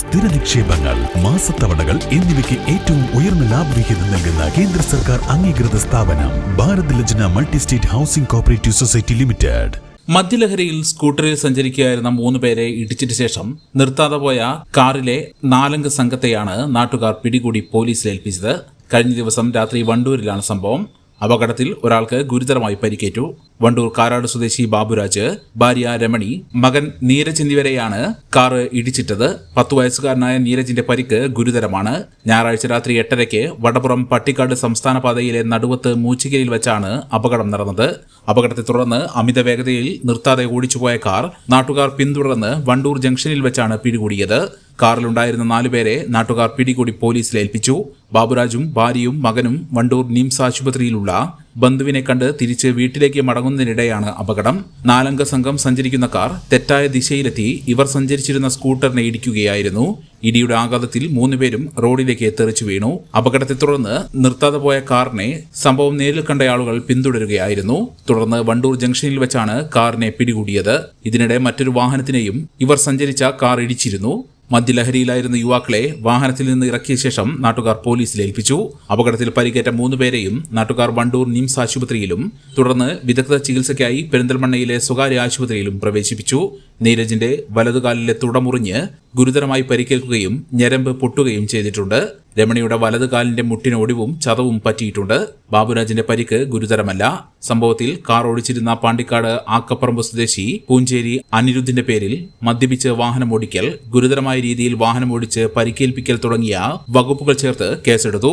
സ്ഥിര നിക്ഷേപങ്ങൾ മാസത്തവണകൾ എന്നിവയ്ക്ക് ഏറ്റവും ഉയർന്ന ലാഭവിഹിതം നൽകുന്ന കേന്ദ്ര സർക്കാർ അംഗീകൃത സ്ഥാപനം Bharat Lajna multi state housing cooperative society limited. മദ്യലഹരിയിൽ സ്കൂട്ടറിൽ സഞ്ചരിക്കുകയായിരുന്ന മൂന്ന് പേരെ ഇടിച്ചിട്ട് ശേഷം നിർത്താതെ പോയ കാറിലെ നാലംഗ സംഘത്തെയാണ് നാട്ടുകാർ പിടികൂടി പോലീസിൽ ഏൽപ്പിച്ചത്. കഴിഞ്ഞ ദിവസം രാത്രി വണ്ടൂരിലാണ് സംഭവം. അപകടത്തിൽ ഒരാൾക്ക് ഗുരുതരമായി പരിക്കേറ്റു. വണ്ടൂർ കാരാട് സ്വദേശി ബാബുരാജ് ഭാര്യ രമണി മകൻ നീരജ് എന്നിവരെയാണ് കാറ് ഇടിച്ചിട്ടത്. പത്തു വയസ്സുകാരനായ നീരജിന്റെ പരിക്ക് ഗുരുതരമാണ്. ഞായറാഴ്ച രാത്രി എട്ടരയ്ക്ക് വടപ്പുറം പട്ടിക്കാട് സംസ്ഥാന പാതയിലെ നടുവത്ത് മൂച്ചിക്കലിൽ വെച്ചാണ് അപകടം നടന്നത്. അപകടത്തെ തുടർന്ന് അമിത വേഗതയിൽ നിർത്താതെ ഓടിച്ചുപോയ കാർ നാട്ടുകാർ പിന്തുടർന്ന് വണ്ടൂർ ജംഗ്ഷനിൽ വെച്ചാണ് പിടികൂടിയത്. കാറിലുണ്ടായിരുന്ന നാലുപേരെ നാട്ടുകാർ പിടികൂടി പോലീസിൽ ഏൽപ്പിച്ചു. ബാബുരാജും ഭാര്യയും മകനും വണ്ടൂർ നിംസ് ആശുപത്രിയിലുള്ള ബന്ധുവിനെ കണ്ട് തിരിച്ച് വീട്ടിലേക്ക് മടങ്ങുന്നതിനിടെയാണ് അപകടം. നാലംഗ സംഘം സഞ്ചരിക്കുന്ന കാർ തെറ്റായ ദിശയിലെത്തി ഇവർ സഞ്ചരിച്ചിരുന്ന സ്കൂട്ടറിനെ ഇടിക്കുകയായിരുന്നു. ഇടിയുടെ ആഘാതത്തിൽ മൂന്നുപേരും റോഡിലേക്ക് തെറിച്ചു വീണു. അപകടത്തെ തുടർന്ന് നിർത്താതെ പോയ കാറിനെ സംഭവം നേരിൽ കണ്ട ആളുകൾ പിന്തുടരുകയായിരുന്നു. തുടർന്ന് വണ്ടൂർ ജംഗ്ഷനിൽ വെച്ചാണ് കാറിനെ പിടികൂടിയത്. ഇതിനിടെ മറ്റൊരു വാഹനത്തിനെയും ഇവർ സഞ്ചരിച്ച കാർ ഇടിച്ചിരുന്നു. മദ്യലഹരിയിലായിരുന്ന യുവാക്കളെ വാഹനത്തിൽ നിന്ന് ഇറക്കിയ ശേഷം നാട്ടുകാർ പോലീസിൽ ഏൽപ്പിച്ചു. അപകടത്തിൽ പരിക്കേറ്റ മൂന്ന് പേരെയും നാട്ടുകാർ വണ്ടൂർ നിംസ് ആശുപത്രിയിലും തുടർന്ന് വിദഗ്ധ ചികിത്സയ്ക്കായി പെരിന്തൽമണ്ണയിലെ സ്വകാര്യ ആശുപത്രിയിലും പ്രവേശിപ്പിച്ചു. നീരജിന്റെ വലതുകാലിലെ തുടമുറിഞ്ഞ് ഗുരുതരമായി പരിക്കേൽക്കുകയും ഞരമ്പ് പൊട്ടുകയും ചെയ്തിട്ടുണ്ട്. രമണിയുടെ വലതുകാലിന്റെ മുട്ടിന് ഒടിവും ചതവും പറ്റിയിട്ടുണ്ട്. ബാബുരാജിന്റെ പരിക്ക് ഗുരുതരമല്ല. സംഭവത്തിൽ കാർ ഓടിച്ചിരുന്ന പാണ്ടിക്കാട് ആക്കപ്പറമ്പ് സ്വദേശി പൂഞ്ചേരി അനിരുദ്ധിന്റെ പേരിൽ മദ്യപിച്ച് വാഹനം ഓടിക്കൽ ഗുരുതരമായ രീതിയിൽ വാഹനം ഓടിച്ച് പരിക്കേൽപ്പിക്കൽ തുടങ്ങിയ വകുപ്പുകൾ ചേർത്ത് കേസെടുത്തു.